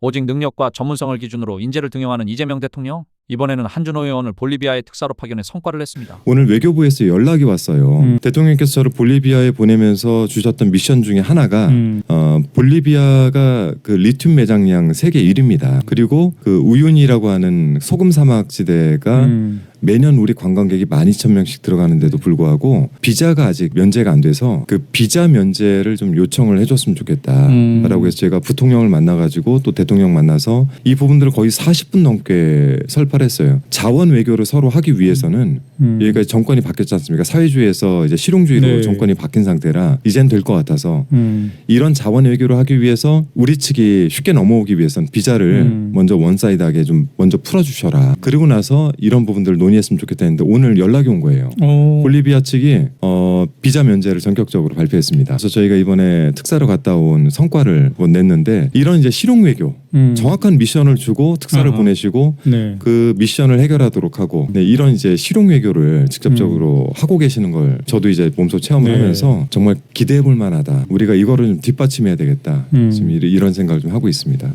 오직 능력과 전문성을 기준으로 인재를 등용하는 이재명 대통령. 이번에는 한준호 의원을 볼리비아에 특사로 파견해 성과를 냈습니다. 오늘 외교부에서 연락이 왔어요. 음. 대통령께서 저를 볼리비아에 보내면서 주셨던 미션 중에 하나가 음. 어, 볼리비아가 그 리튬 매장량 세계 1위입니다. 그리고 그 우유니라고 하는 소금 사막 지대가 음. 매년 우리 관광객이 12,000명씩 들어가는데도 불구하고 비자가 아직 면제가 안 돼서 그 비자 면제를 좀 요청을 해줬으면 좋겠다라고 음. 해서 제가 부통령을 만나가지고 또 대통령 만나서 이 부분들을 거의 40분 넘게 설파 했어요. 자원 외교를 서로 하기 위해서는 음. 여기가 정권이 바뀌었지 않습니까? 사회주의에서 이제 실용주의로 네. 정권이 바뀐 상태라 이젠 될 것 같아서 음. 이런 자원 외교를 하기 위해서 우리 측이 쉽게 넘어오기 위해선 비자를 음. 먼저 원사이드하게 좀 먼저 풀어주셔라. 그리고 나서 이런 부분들을 논의했으면 좋겠다 했는데 오늘 연락이 온 거예요. 오. 볼리비아 측이 어, 비자 면제를 전격적으로 발표했습니다. 그래서 저희가 이번에 특사로 갔다 온 성과를 뭐 냈는데 이런 이제 실용 외교 음. 정확한 미션을 주고 특사를 아하. 보내시고 네. 그 미션을 해결하도록 하고 네, 이런 이제 실용 외교를 직접적으로 하고 계시는 걸 저도 이제 몸소 체험을 음. 네. 하면서 정말 기대해 볼 만하다. 우리가 이거를 좀 뒷받침해야 되겠다. 음. 지금 이- 이런 생각을 좀 하고 있습니다.